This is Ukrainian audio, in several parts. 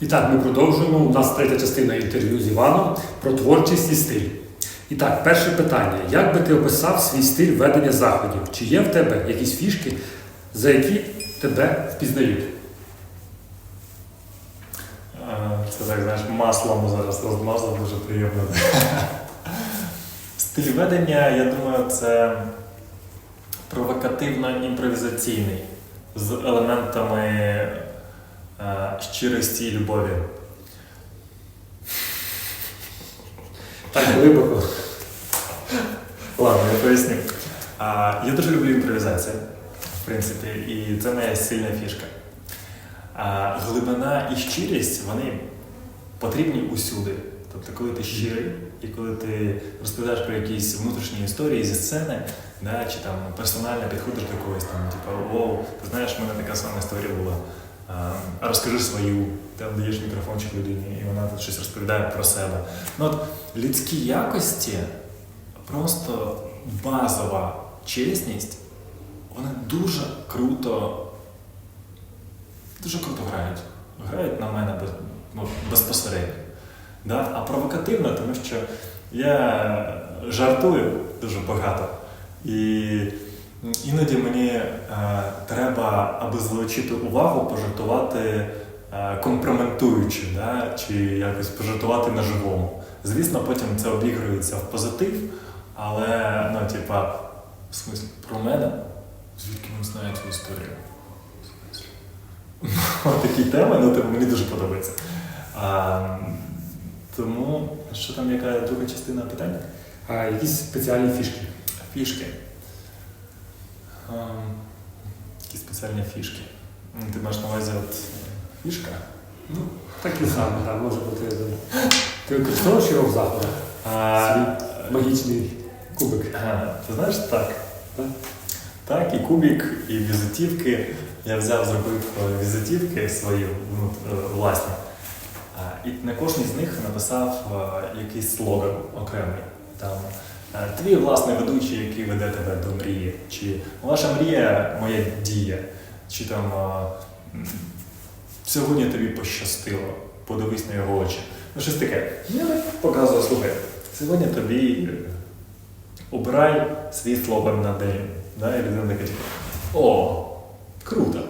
І так, ми продовжуємо. У нас третя частина інтерв'ю з Іваном про творчість і стиль. І так, перше питання: як би ти описав свій стиль ведення заходів? Чи є в тебе якісь фішки, за які тебе впізнають? Е, Це так, знаєш, маслом зараз розмазав, дуже приємно. Стиль ведення, я думаю, це провокативно-імпровізаційний з елементами щирості і любові. Так глибоко. Ладно, я поясню. Я дуже люблю імпровізацію, в принципі, і це моя сильна фішка. Глибина і щирість вони потрібні усюди. Тобто, коли ти щирий, і коли ти розповідаєш про якісь внутрішні історії зі сцени, да, чи там персонально підходиш до когось, там, типу, воу, ти знаєш, в мене така сама історія була. Розкажи свою, там даєш мікрофончик людині, і вона тут щось розповідає про себе. Ну, от, людські якості просто базова чесність, вони дуже круто, дуже круто грають. Грають на мене без, ну, безпосередньо. Да? А провокативно, тому що я жартую дуже багато. І іноді мені е, треба, аби залучити увагу, пожартувати е, компрометуючи, да? чи якось пожартувати на живому. Звісно, потім це обігрується в позитив, але, ну, типа, в смислі, про мене? Звідки він знає цю історію? В? Такі теми, ну, типу, мені дуже подобається. А, тому, що там, яка друга частина питання? А якісь спеціальні фішки? Фішки. Ем, Які спеціальні фішки. Ти маєш на увазі от фішка? Ну, такі самі, так, може бути. Ти використовуєш його в заходах? А, Магічний кубик. Ага, ти знаєш, так. Так? Так, і кубик, і візитівки. Я взяв, зробив е, візитівки свої ну, е, власні. І на кожній з них написав е, якийсь слоган окремий. Там, Твій власний ведучий, який веде тебе до мрії. Чи ваша мрія моя дія. Чи там е, сьогодні тобі пощастило, подивись на його очі. Ну, щось таке. Я показую, слухай, сьогодні тобі е, обирай свій слоган на день. Да? І людина така, типу, о, круто.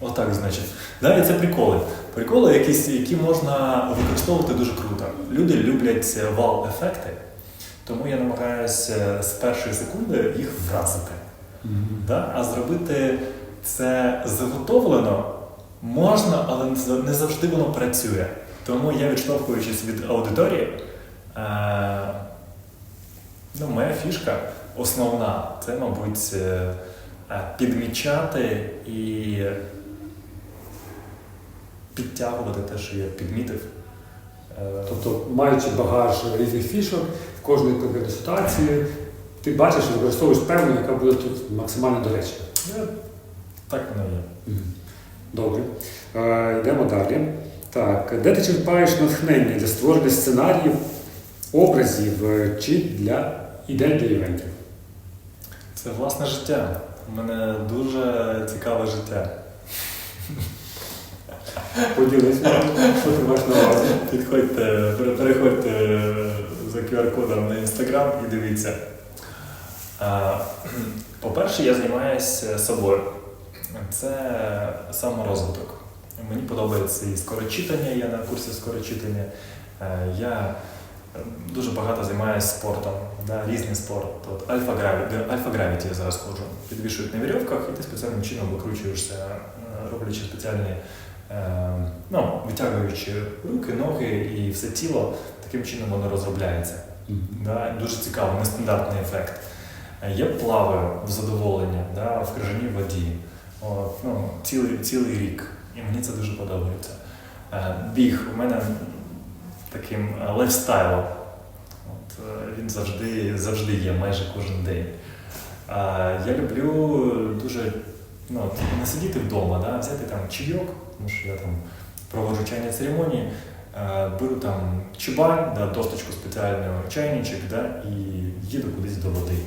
Отак, значить. Да? І це приколи. Приколи, якісь, які можна використовувати дуже круто. Люди люблять е, вау-ефекти, тому я намагаюся з першої секунди їх вразити. Да? А зробити це заготовлено можна, але не завжди воно працює. Тому я, відштовхуючись від аудиторії, е, ну, моя фішка основна це, мабуть, е, е, підмічати і підтягувати те, що я підмітив. Е, Тобто, маючи багаж різних фішок, в кожної конкретної ситуації, ти бачиш і використовуєш певну, яка буде тут максимально доречна. е, Так воно є. Добре. Е, йдемо далі. Так, де ти черпаєш натхнення для створення сценаріїв, образів чи для ідей для івентів? Це власне життя. У мене дуже цікаве життя. Поділись, що ти маєш на увазі. Підходьте, переходьте за QR-кодом на інстаграм і дивіться. По-перше, я займаюся собою. Це саморозвиток. Мені подобається і скорочитання, я на курсі скорочитання. Е, Я е, дуже багато займаюся спортом, да, різний спорт. От альфа-гравіті, я зараз ходжу. Підвішують на вірьовках, і ти спеціальним чином викручуєшся, е, роблячи спеціальні Е, ну, витягуючи руки, ноги і все тіло, таким чином воно розробляється. Да? Дуже цікаво, нестандартний ефект. Е, Я плаваю в задоволення да, в крижаній воді От, ну, цілий, цілий рік. І мені це дуже подобається. Е, Біг у мене таким е, лайфстайлом. От, е, він завжди, завжди є, майже кожен день. Е, Я люблю дуже ну, не сидіти вдома, да, взяти там чайок, тому що я там проводжу чайні церемонії, е, беру там чебань, да, досточку спеціальну, чайничок да, і їду кудись до води.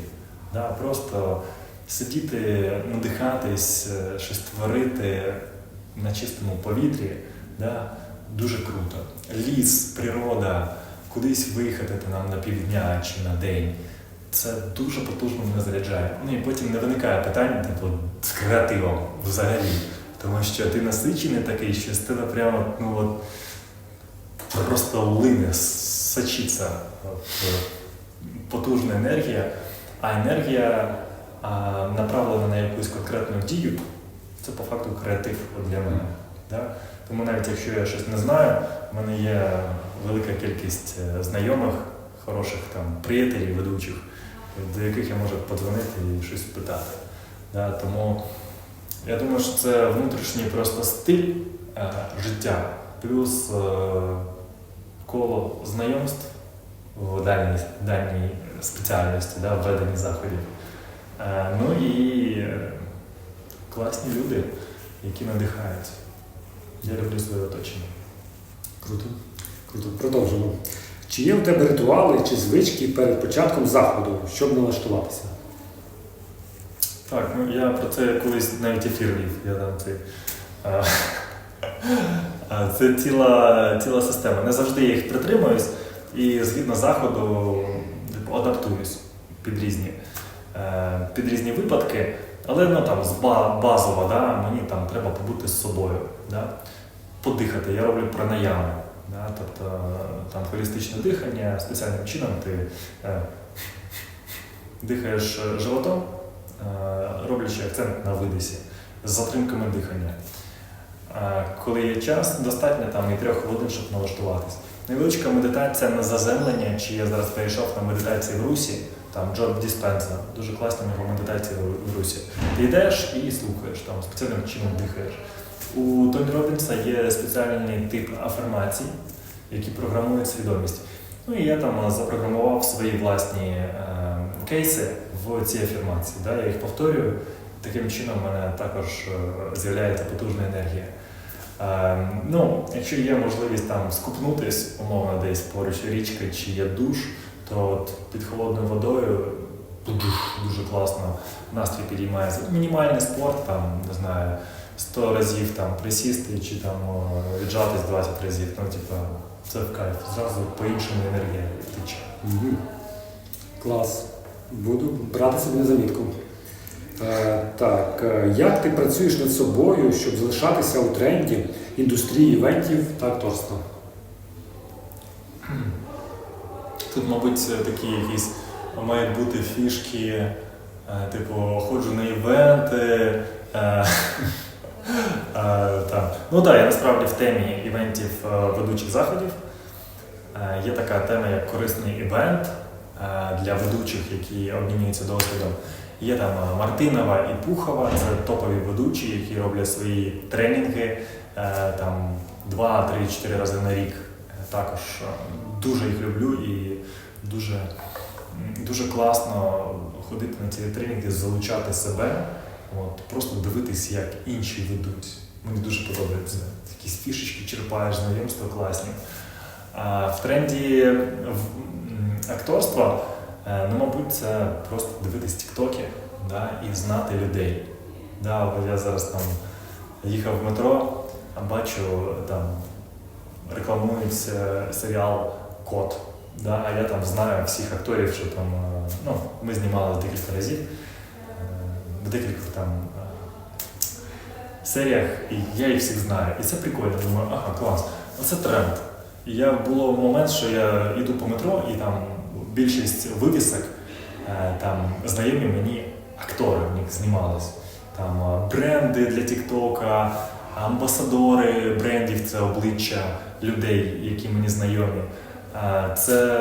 Да, просто сидіти, надихатись, е, щось творити на чистому повітрі, да, дуже круто. Ліс, природа, кудись виїхати нам на півдня чи на день. Це дуже потужно мене заряджає. Ну і потім не виникає питань типу, з креативом взагалі. Тому що ти насичений такий, що з тебе прямо ну, от, просто лине, сочиться е, потужна енергія, а енергія а, направлена на якусь конкретну дію, це по факту креатив для мене. Да? Тому навіть якщо я щось не знаю, в мене є велика кількість е, знайомих, хороших там приятелів, ведучих, до яких я можу подзвонити і щось питати. Да? Тому я думаю, що це внутрішній просто стиль е, життя, плюс е, коло знайомств в дальній, дальній спеціальності, да, в веденні заходів. Е, ну і е, класні люди, які надихають. Я люблю своє оточення. Круто. Круто. Продовжимо. Чи є у тебе ритуали чи звички перед початком заходу, щоб налаштуватися? Так, ну я про це колись навіть ефір вів. Я там цей. Це ціла, ціла система. Не завжди я їх притримуюсь і згідно заходу типу, адаптуюсь під різні, е, під різні випадки. Але ну, там, базово, да, мені там треба побути з собою, да, подихати. Я роблю пранаями. Да, тобто там холістичне дихання, спеціальним чином ти е, дихаєш е, животом, роблячи акцент на видисі з затримками дихання. Е, Коли є час, достатньо там і трьох хвилин, щоб налаштуватись. Невеличка медитація на заземлення, чи я зараз перейшов на медитації в Русі, там Джоб Діспенса, дуже класна в нього медитація в- Русі. Ти йдеш і слухаєш, там спеціальним чином дихаєш. У Тоні Робінса є спеціальний тип афірмацій, які програмують свідомість. Ну і я там е, запрограмував свої власні е, кейси в ці афірмації. Да? Я їх повторюю. Таким чином в мене також е, з'являється потужна енергія. Е, ну, якщо є можливість там скупнутись, умовно, десь поруч річка чи є душ, то от під холодною водою дуже, класно настрій підіймається. Мінімальний спорт, там, не знаю, 100 разів там присісти чи там віджатись 20 разів. Ну, типа, це в кайф. Зразу по-іншому енергія тече. Клас. Буду брати собі на замітку. Е, так, е, як ти працюєш над собою, щоб залишатися у тренді індустрії івентів та акторства? Тут, мабуть, такі якісь мають бути фішки, е, типу, ходжу на івенти. е, е. Ну так, я насправді в темі івентів ведучих заходів. Є така тема, як корисний івент для ведучих, які обмінюються досвідом. Є там е, Мартинова і Пухова, це топові ведучі, які роблять свої тренінги е, там 2, 3, 4 рази на рік. Е, Також е, дуже їх люблю і дуже, дуже класно ходити на ці тренінги, залучати себе, от, просто дивитись, як інші ведуть. Мені дуже подобається. Якісь фішечки черпаєш, знайомства класні. В тренді акторства, е, ну, мабуть, це просто дивитись тіктоки да, і знати людей. Да, я зараз там їхав в метро, бачу там рекламують е, серіал Кот. Да, а я там знаю всіх акторів, що там е, ну, ми знімали декілька разів, е, в декількох там серіях, і я їх всіх знаю. І це прикольно. Думаю, ага, клас, оце тренд. І я було момент, що я йду по метро, і там більшість вивісок, е, там знайомі мені актори в них знімались. Там е, бренди для Тіктока, амбасадори брендів це обличчя людей, які мені знайомі. Е, Це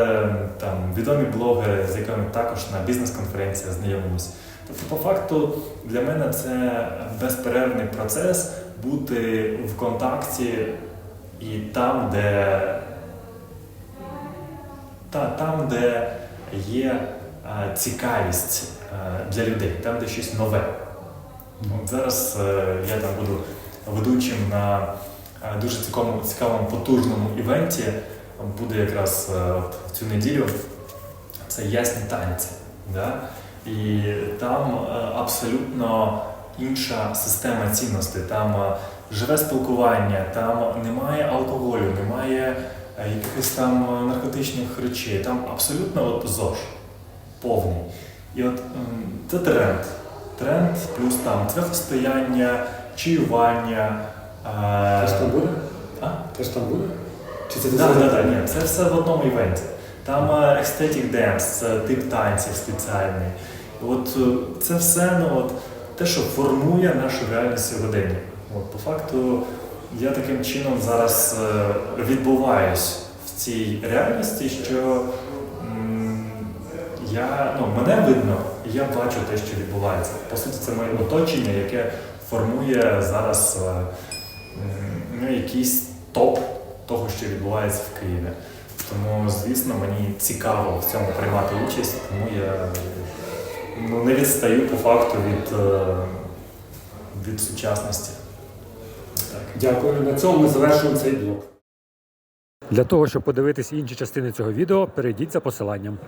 там відомі блогери, з якими також на бізнес-конференціях знайомимося. Тобто, по факту, для мене це безперервний процес бути в контакті і там, де, та, там, де є е, цікавість е, для людей, там, де щось нове. От зараз е, я там буду ведучим на дуже цікавому, цікавому потужному івенті. Буде якраз в цю неділю. Це ясні танці. Да? І там абсолютно інша система цінностей. Там живе спілкування, там немає алкоголю, немає якихось там е, наркотичних речей. Там абсолютно от ЗОЖ повний. І от це тренд. Тренд, плюс там цвяхостояння, чаювання. Теж там буде? а? Теж там буде? Чи це зараз? так, так, ні, це все в одному івенті. Там е, ecstatic dance, це тип танців спеціальний. І От е, це все ну, от, те, що формує нашу реальність сьогодення. От, по факту, я таким чином зараз е, відбуваюсь в цій реальності, що я, ну, мене видно, і я бачу те, що відбувається. По суті, це моє оточення, яке формує зараз е, ну, якийсь топ того, що відбувається в Києві. Тому, звісно, мені цікаво в цьому приймати участь, тому я ну, не відстаю по факту від, е, від сучасності. Дякую. На цьому ми завершуємо цей блок. Для того, щоб подивитись інші частини цього відео, перейдіть за посиланням.